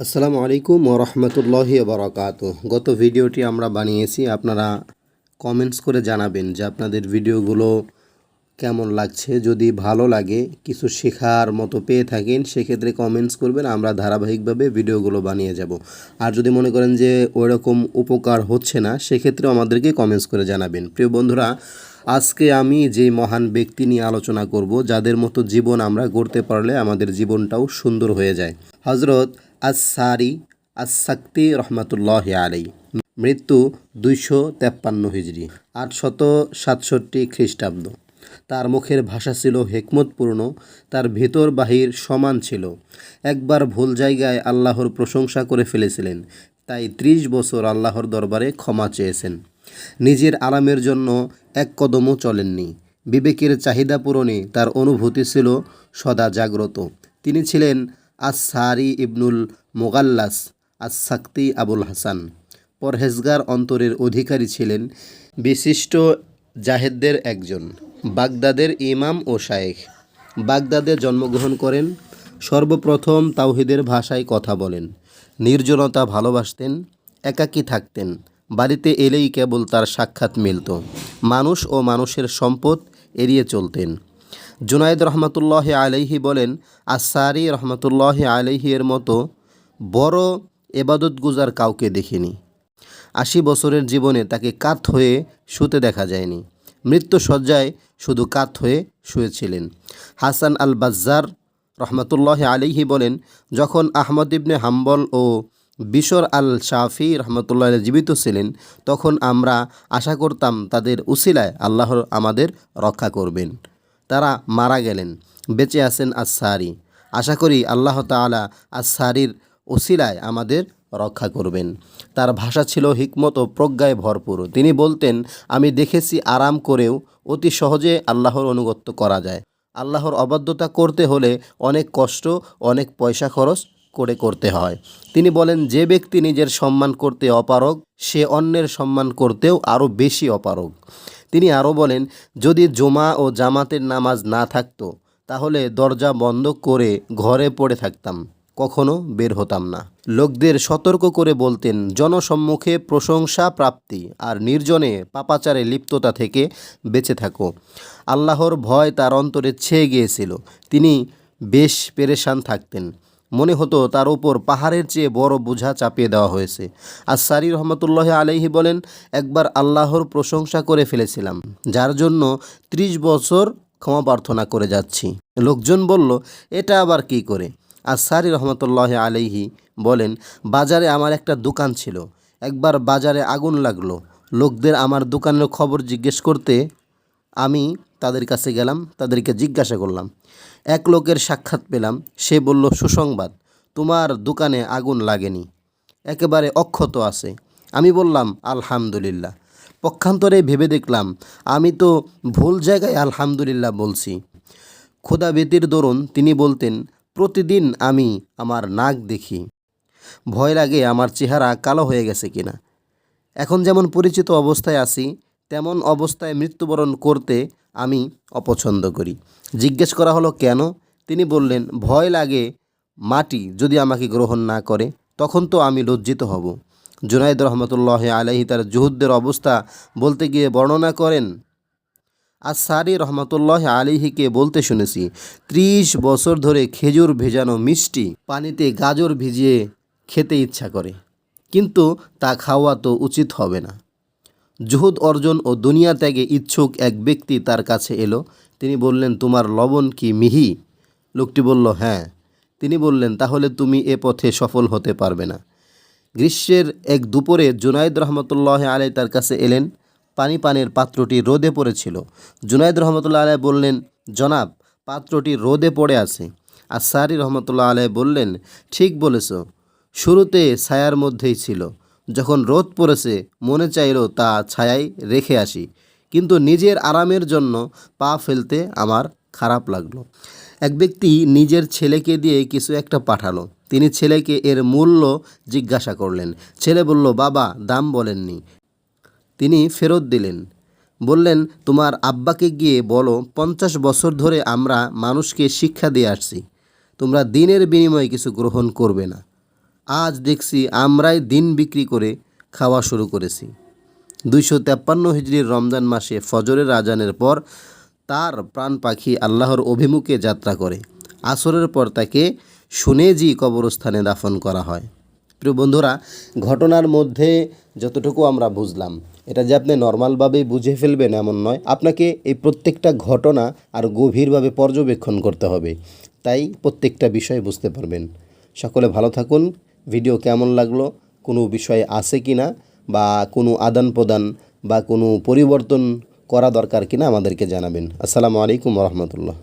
আসসালামু আলাইকুম ও রহমতুল্লাহি বারাকাত। গত ভিডিওটি আমরা বানিয়েছি, আপনারা কমেন্টস করে জানাবেন যে আপনাদের ভিডিওগুলো কেমন লাগছে। যদি ভালো লাগে, কিছু শেখার মতো পেয়ে থাকেন, সেক্ষেত্রে কমেন্টস করবেন, আমরা ধারাবাহিকভাবে ভিডিওগুলো বানিয়ে যাব। আর যদি মনে করেন যে ওইরকম উপকার হচ্ছে না, সেক্ষেত্রেও আমাদেরকে কমেন্টস করে জানাবেন। প্রিয় বন্ধুরা, আজকে আমি যে মহান ব্যক্তি নিয়ে আলোচনা করব, যাদের মতো জীবন আমরা গড়তে পারলে আমাদের জীবনটাও সুন্দর হয়ে যায়। হজরত আসারি আসাক্তি রহমতুল্লাহ আলাই মৃত্যু দুইশো তেপ্পান্ন হিজড়ি আটশত সাতষট্টি খ্রিস্টাব্দ। তার মুখের ভাষা ছিল হেকমতপূর্ণ, তার ভেতর বাহির সমান ছিল। একবার ভুল জায়গায় আল্লাহর প্রশংসা করে ফেলেছিলেন, তাই ত্রিশ বছর আল্লাহর দরবারে ক্ষমা চেয়েছেন। নিজের আরামের জন্য এক কদমও চলেননি। বিবেকের চাহিদা পূরণে তার অনুভূতি ছিল সদা জাগ্রত। তিনি ছিলেন আসারি ইবনুল মোগাল্লাস আসাক্তি আবুল হাসান। পরহেজগার অন্তরের অধিকারী ছিলেন বিশিষ্ট জাহেদদের একজন, বাগদাদের ইমাম ও শায়েখ। বাগদাদে জন্মগ্রহণ করেন, সর্বপ্রথম তাওহিদের ভাষায় কথা বলেন, নির্জনতা ভালোবাসতেন, একাকী থাকতেন, বাড়িতে এলেই কেবল তার সাক্ষাৎ মিলত। মানুষ ও মানুষের সম্পদ এড়িয়ে চলতেন। জুনায়দ রহমতুল্লাহ আলাইহি বলেন আসারি রহমতুল্লাহ আলাইহি এর মতো বড় এবাদত গুজার কাউকে দেখিনি। আশি বছরের জীবনে তাকে কাত হয়ে শুতে দেখা যায়নি। মৃত্যু সজ্জায় শুধু কাত হয়ে শুয়েছিলেন। হাসান আল বাজ্জার রহমতুল্লাহ আলিহি বলেন, যখন আহমদ ইবনে হাম্বল ও বিশর আল শাফি রহমতুল্লাহ জীবিত ছিলেন, তখন আমরা আশা করতাম তাদের উসিলায় আল্লাহর আমাদের রক্ষা করবেন। তারা মারা গেলেন। বেঁচে আছেন আসারি আশা করি আল্লাহ তালা আসারির ওসিলায় আমাদের রক্ষা করবেন। তার ভাষা ছিল হিকমত ও প্রজ্ঞায় ভরপুর। তিনি বলতেন, আমি দেখেছি আরাম করেও অতি সহজে আল্লাহর অনুগত্য করা যায়। আল্লাহর অবাধ্যতা করতে হলে অনেক কষ্ট, অনেক পয়সা খরচ করে করতে হয়। তিনি বলেন, যে ব্যক্তি নিজের সম্মান করতে অপারগ, সে অন্যের সম্মান করতেও আরও বেশি অপারগ। তিনি আরও বলেন, যদি জমা ও জামাতের নামাজ না থাকতো, তাহলে দরজা বন্ধ করে ঘরে পড়ে থাকতাম, কখনো বের হতাম না। লোকদের সতর্ক করে বলতেন, জনসম্মুখে প্রশংসা প্রাপ্তি আর নির্জনে পাপাচারে লিপ্ততা থেকে বেঁচে থাকো। আল্লাহর ভয় তার অন্তরে ছেয়ে গিয়েছিল। তিনি বেশ পেরেশান থাকতেন। মনে হতো তার উপর পাহাড়ের চেয়ে বড় বোঝা চাপিয়ে দেওয়া হয়েছে। আর সারি রহমতুল্লাহ আলহি বলেন, একবার আল্লাহর প্রশংসা করে ফেলেছিলাম, যার জন্য ত্রিশ বছর ক্ষমা প্রার্থনা করে যাচ্ছি। লোকজন বলল, এটা আবার কি করে? আর সারি রহমতুল্লাহ আলহি বলেন, বাজারে আমার একটা দোকান ছিল। একবার বাজারে আগুন লাগল। লোকদের আমার দোকানের খবর জিজ্ঞেস করতে আমি তাদের কাছে গেলাম, তাদেরকে জিজ্ঞাসা করলাম। এক লোকের সাক্ষাৎ পেলাম, সে বলল, সুসংবাদ, তোমার দোকানে আগুন লাগেনি। একেবারে অক্ষত আছে। আমি বললাম, আলহামদুলিল্লাহ। পক্ষান্তরে ভেবে দেখলাম, আমি তো ভুল জায়গায় আলহামদুলিল্লাহ বলছি। খোদা বেতির দরুন তিনি বলতেন, প্রতিদিন আমি আমার নাক দেখি। ভয় লাগে, আমার চেহারা কালো হয়ে গেছে কিনা। এখন যেমন পরিচিত অবস্থায় আছি তেমন অবস্থায় মৃত্যুবরণ করতে আমি অপছন্দ করি। জিজ্ঞেস করা হলো, কেন? তিনি বললেন, ভয় লাগে মাটি যদি আমাকে গ্রহণ না করে, তখন তো আমি লজ্জিত হব। জুনাইদ রহমতুল্লাহ আলাহি তার জুহুদ্দের অবস্থা বলতে গিয়ে বর্ণনা করেন আর সারি রহমতুল্লাহ আলিহিকে বলতে শুনেছি, ত্রিশ বছর ধরে খেজুর ভেজানো মিষ্টি পানিতে গাজর ভিজিয়ে খেতে ইচ্ছা করে, কিন্তু তা খাওয়া তো উচিত হবে না। জুহুদ অর্জন ও দুনিয়া ত্যাগে ইচ্ছুক এক ব্যক্তি তার কাছে এলো। তিনি বললেন, তোমার লবণ কি মিহি? লোকটি বলল হ্যাঁ। তিনি বললেন, তাহলে তুমি এ পথে সফল হতে পারবে না। গ্রীষ্মের এক দুপুরে জুনাইদ রহমতুল্লাহ আলাই তার কাছে এলেন। পানি পানের পাত্রটি রোদে পড়েছিল। জুনাইদ রহমতুল্লাহ আলাই বললেন, জনাব, পাত্রটি রোদে পড়ে আছে। আর সারি রহমতুল্লাহ আলাই বললেন, ঠিক বলেছ। শুরুতে ছায়ার মধ্যেই ছিল। যখন রোদ পড়েছে, মনে চাইল তা ছায়ায় রেখে আসি। কিন্তু নিজের আরামের জন্য পা ফেলতে আমার খারাপ লাগল। এক ব্যক্তি নিজের ছেলেকে দিয়ে কিছু একটা পাঠালো। তিনি ছেলেকে এর মূল্য জিজ্ঞাসা করলেন। ছেলে বলল, বাবা, দাম বলেননি। তিনি ফেরত দিলেন। বললেন, তোমার আব্বাকে গিয়ে বলো, পঞ্চাশ বছর ধরে আমরা মানুষকে শিক্ষা দিয়ে আসছি। তোমরা দিনের বিনিময়ে কিছু গ্রহণ করবে না। আজ দেখছি আমরাই দিন বিক্রি করে খাওয়া শুরু করেছি। দুইশো তেপ্পান্ন হিজড়ির রমজান মাসে ফজরের আজানের পর তার প্রাণ পাখি আল্লাহর অভিমুখে যাত্রা করে। আসরের পর তাকে সুনেজি কবরস্থানে দাফন করা হয়। প্রিয় বন্ধুরা, ঘটনার মধ্যে যতটুকু আমরা বুঝলাম, এটা যে আপনি নর্মালভাবেই বুঝে ফেলবেন এমন নয়। আপনাকে এই প্রত্যেকটা ঘটনা আর গভীরভাবে পর্যবেক্ষণ করতে হবে। তাই প্রত্যেকটা বিষয় বুঝতে পারবেন। সকলে ভালো থাকুন ভিডিও কেমন লাগল, কোনো বিষয় আছে কি না বা কোনো আদান প্রদান বা কোনো পরিবর্তন করা দরকার কিনা আমাদেরকে জানাবেন। আসসালামু আলাইকুম রহমতুল্লাহ।